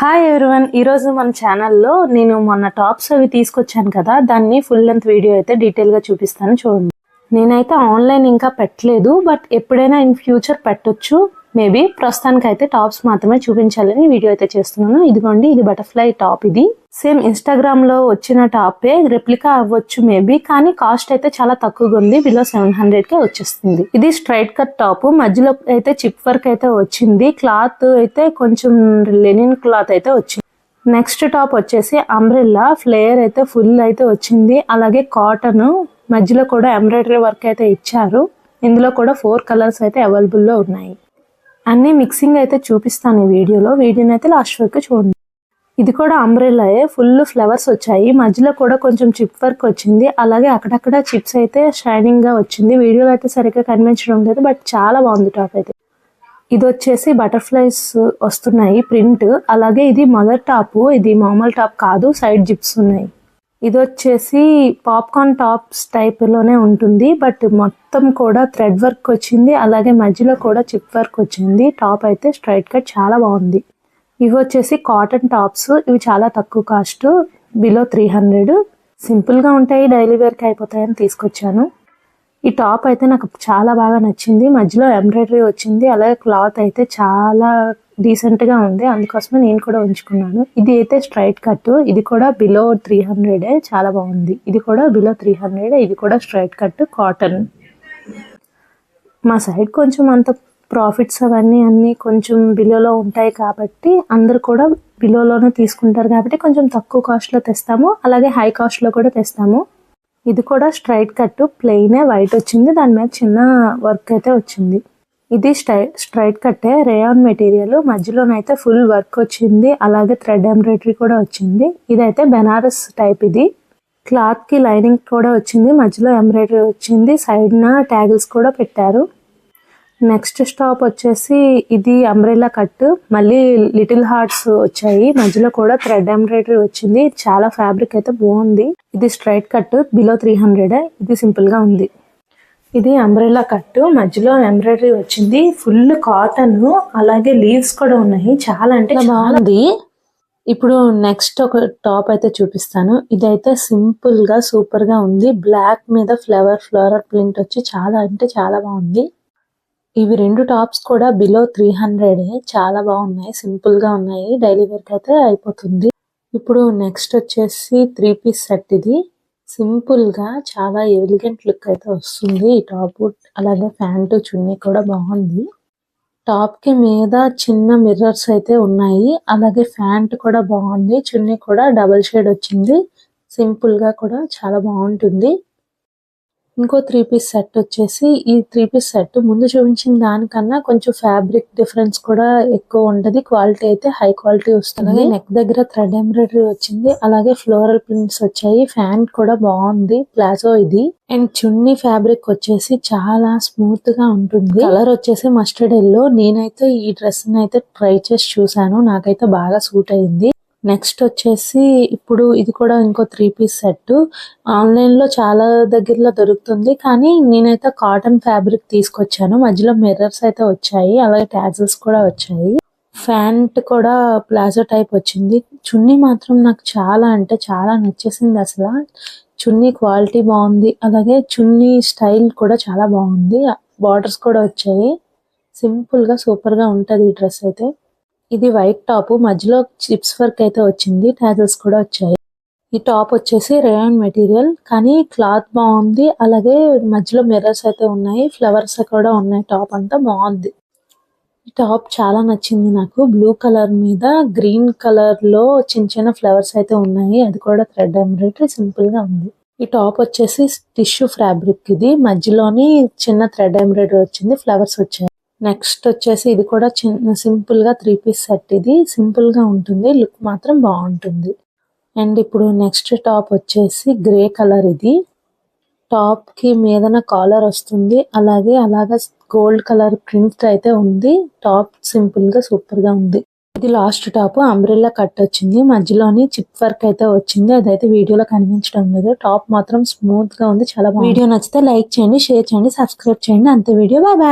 Hi everyone ఈరోజు మన ఛానల్లో నేను మొన్న టాప్స్ అవి తీసుకొచ్చాను కదా దాన్ని ఫుల్ లెంత్ వీడియో అయితే డీటెయిల్గా చూపిస్తాను చూడండి. నేనైతే ఆన్లైన్ ఇంకా పెట్టలేదు బట్ ఎప్పుడైనా ఇన్ ఫ్యూచర్ పెట్టొచ్చు. మేబీ ప్రస్తుతానికి అయితే టాప్స్ మాత్రమే చూపించాలని వీడియో అయితే చేస్తున్నాను. ఇదిగోండి ఇది బటర్ఫ్లై టాప్ ఇది. సేమ్ ఇన్స్టాగ్రామ్లో వచ్చిన టాపే రెప్లికా అవ్వచ్చు మేబీ కానీ కాస్ట్ అయితే చాలా తక్కువగా ఉంది. బిలో సెవెన్ హండ్రెడ్ కే వచ్చేస్తుంది. ఇది స్ట్రైట్ కట్ టాప్. మధ్యలో అయితే చిప్ వర్క్ అయితే వచ్చింది. క్లాత్ అయితే కొంచెం లెనిన్ క్లాత్ అయితే వచ్చింది. నెక్స్ట్ టాప్ వచ్చేసి అంబ్రెల్లా. ఫ్లేయర్ అయితే ఫుల్ అయితే వచ్చింది. అలాగే కాటన్. మధ్యలో కూడా ఎంబ్రాయిడరీ వర్క్ అయితే ఇచ్చారు. ఇందులో కూడా ఫోర్ కలర్స్ అయితే అవైలబుల్లో ఉన్నాయి. అన్ని మిక్సింగ్ అయితే చూపిస్తాను ఈ వీడియోలో. వీడియోని అయితే లాస్ట్ వరకు చూడండి. ఇది కూడా అంబ్రెల్లాయే ఫుల్ ఫ్లవర్స్ వచ్చాయి. మధ్యలో కూడా కొంచెం చిప్ వర్క్ వచ్చింది. అలాగే అక్కడక్కడ చిప్స్ అయితే షైనింగ్గా వచ్చింది. వీడియోలో అయితే సరిగ్గా కనిపించడం లేదు బట్ చాలా బాగుంది టాప్ అయితే. ఇది వచ్చేసి బటర్ఫ్లైస్ వస్తున్నాయి ప్రింట్ అలాగే ఇది మదర్ టాప్ ఇది మామూలు టాప్ కాదు సైడ్ జిప్స్ ఉన్నాయి. ఇది వచ్చేసి పాప్కార్న్ టాప్స్ టైప్లోనే ఉంటుంది. బట్ మొత్తం కూడా థ్రెడ్ వర్క్ వచ్చింది. అలాగే మధ్యలో కూడా చిప్ వర్క్ వచ్చింది. టాప్ అయితే స్ట్రైట్ కట్ చాలా బాగుంది. ఇవి వచ్చేసి కాటన్ టాప్స్. ఇవి చాలా తక్కువ కాస్ట్. Below three hundred. సింపుల్గా ఉంటాయి. డైలీ వేర్కి అయిపోతాయని తీసుకొచ్చాను. ఈ టాప్ అయితే నాకు చాలా బాగా నచ్చింది. మధ్యలో ఎంబ్రాయిడరీ వచ్చింది. అలాగే క్లాత్ అయితే చాలా డీసెంట్గా ఉంది. అందుకోసమే నేను కూడా ఉంచుకున్నాను. ఇది అయితే స్ట్రైట్ కట్. ఇది కూడా బిలో త్రీ హండ్రెడే చాలా బాగుంది. ఇది కూడా బిలో త్రీ హండ్రెడ్ ఇది కూడా స్ట్రైట్ కట్ కాటన్. మా సైడ్ కొంచెం అంత ప్రాఫిట్స్ అవన్నీ అన్నీ కొంచెం బిలోలో ఉంటాయి కాబట్టి అందరు కూడా బిలోలోనే తీసుకుంటారు కాబట్టి కొంచెం తక్కువ కాస్ట్లో తెస్తాము. అలాగే హై కాస్ట్లో కూడా తెస్తాము. ఇది కూడా స్ట్రైట్ కట్ ప్లెయిన్ వైట్ వచ్చింది. దాని మీద చిన్న వర్క్ అయితే వచ్చింది. ఇది స్ట్రై స్ట్రైట్ కట్టే రేయాన్ మెటీరియల్. మధ్యలోనైతే ఫుల్ వర్క్ వచ్చింది. అలాగే థ్రెడ్ ఎంబ్రాయిడరీ కూడా వచ్చింది. ఇదైతే బెనారస్ టైప్ ఇది. క్లాత్కి లైనింగ్ కూడా వచ్చింది. మధ్యలో ఎంబ్రాయిడరీ వచ్చింది. సైడ్ న ట్యాగిల్స్ కూడా పెట్టారు. నెక్స్ట్ స్టాప్ వచ్చేసి ఇది అంబ్రెల్లా కట్ మళ్ళీ లిటిల్ హార్ట్స్ వచ్చాయి. మధ్యలో కూడా థ్రెడ్ ఎంబ్రాయిడరీ వచ్చింది. చాలా ఫ్యాబ్రిక్ అయితే బాగుంది. ఇది straight cut below three hundred ఇది సింపుల్గా ఉంది. ఇది అంబ్రెల్లా కట్ మధ్యలో ఎంబ్రాయిడరీ వచ్చింది. ఫుల్ కాటన్ అలాగే లీవ్స్ కూడా ఉన్నాయి. చాలా అంటే బాగుంది. ఇప్పుడు నెక్స్ట్ ఒక టాప్ అయితే చూపిస్తాను. ఇదైతే సింపుల్గా సూపర్గా ఉంది. బ్లాక్ మీద ఫ్లవర్ ఫ్లోరల్ ప్రింట్ వచ్చి చాలా అంటే చాలా బాగుంది. ఇవి రెండు టాప్స్ కూడా బిలో త్రీ హండ్రెడ్. చాలా బాగున్నాయి. సింపుల్గా ఉన్నాయి. డైలీ వేర్ అయితే అయిపోతుంది. ఇప్పుడు నెక్స్ట్ వచ్చేసి త్రీ పీస్ సెట్ ఇది. సింపుల్గా చాలా ఎలిగెంట్ లుక్ అయితే వస్తుంది. ఈ టాప్ అలాగే ప్యాంటు చున్నీ కూడా బాగుంది. టాప్కి మీద చిన్న మిర్రర్స్ అయితే ఉన్నాయి. అలాగే ప్యాంట్ కూడా బాగుంది. చున్నీ కూడా డబల్ షేడ్ వచ్చింది. సింపుల్గా కూడా చాలా బాగుంటుంది. ఇంకో త్రీ పీస్ సెట్ వచ్చేసి ఈ త్రీ పీస్ సెట్ ముందు చూపించిన దానికన్నా కొంచెం ఫ్యాబ్రిక్ డిఫరెన్స్ కూడా ఎక్కువ ఉంటది. క్వాలిటీ అయితే హై క్వాలిటీ వస్తుంది. నెక్ దగ్గర థ్రెడ్ ఎంబ్రాయిడరీ వచ్చింది. అలాగే ఫ్లోరల్ ప్రింట్స్ వచ్చాయి. ఫ్యాన్ కూడా బాగుంది. ప్లాజో ఇది. అండ్ చున్నీ ఫ్యాబ్రిక్ వచ్చేసి చాలా స్మూత్గా ఉంటుంది. కలర్ వచ్చేసి మస్టర్డ్ ఎల్లో నేనైతే ఈ డ్రెస్ అయితే ట్రై చేసి చూసాను. నాకైతే బాగా సూట్ అయింది. నెక్స్ట్ వచ్చేసి ఇప్పుడు ఇది కూడా ఇంకో త్రీ పీస్ సెట్ ఆన్లైన్లో చాలా దగ్గరలో దొరుకుతుంది కానీ నేనైతే కాటన్ ఫ్యాబ్రిక్ తీసుకొచ్చాను. మధ్యలో మిర్రర్స్ అయితే వచ్చాయి అలాగే ట్యాజల్స్ కూడా వచ్చాయి. ఫ్యాంట్ కూడా ప్లాజో టైప్ వచ్చింది. చున్నీ మాత్రం నాకు చాలా అంటే చాలా నచ్చేసింది అసలు. చున్నీ క్వాలిటీ బాగుంది అలాగే చున్నీ స్టైల్ కూడా చాలా బాగుంది. బార్డర్స్ కూడా వచ్చాయి. సింపుల్గా సూపర్గా ఉంటది ఈ డ్రెస్ అయితే. ఇది వైట్ టాప్. మధ్యలో చిప్స్ వర్క్ అయితే వచ్చింది. టాజల్స్ కూడా వచ్చాయి. ఈ టాప్ వచ్చేసి రేయాన్ మెటీరియల్. కానీ క్లాత్ బాగుంది. అలాగే మధ్యలో మిర్రర్స్ అయితే ఉన్నాయి. ఫ్లవర్స్ కూడా ఉన్నాయి. టాప్ అంతా బాగుంది. ఈ టాప్ చాలా నచ్చింది నాకు. బ్లూ కలర్ మీద గ్రీన్ కలర్లో చిన్న చిన్న ఫ్లవర్స్ అయితే ఉన్నాయి. అది కూడా థ్రెడ్ ఎంబ్రాయిడరీ సింపుల్గా ఉంది. ఈ టాప్ వచ్చేసి టిష్యూ ఫ్యాబ్రిక్ ఇది. మధ్యలోని చిన్న థ్రెడ్ ఎంబ్రాయిడరీ వచ్చింది. ఫ్లవర్స్ వచ్చాయి. నెక్స్ట్ వచ్చేసి ఇది కూడా చిన్న సింపుల్గా త్రీ పీస్ సెట్ ఇది సింపుల్గా ఉంటుంది లుక్ మాత్రం బాగుంటుంది. అండ్ ఇప్పుడు నెక్స్ట్ టాప్ వచ్చేసి గ్రే కలర్ ఇది. టాప్కి మీదన కాలర్ వస్తుంది అలాగే అలాగా గోల్డ్ కలర్ ప్రింట్ అయితే ఉంది. టాప్ సింపుల్గా సూపర్గా ఉంది. ఇది లాస్ట్ టాప్ అంబ్రెల్లా కట్ వచ్చింది. మధ్యలోని చిప్ వర్క్ అయితే వచ్చింది. అదైతే వీడియోలో కనిపించడం లేదు. టాప్ మాత్రం స్మూత్గా ఉంది చాలా వీడియో నచ్చితే లైక్ చేయండి షేర్ చేయండి సబ్స్క్రైబ్ చేయండి. అంతే వీడియో. Bye bye.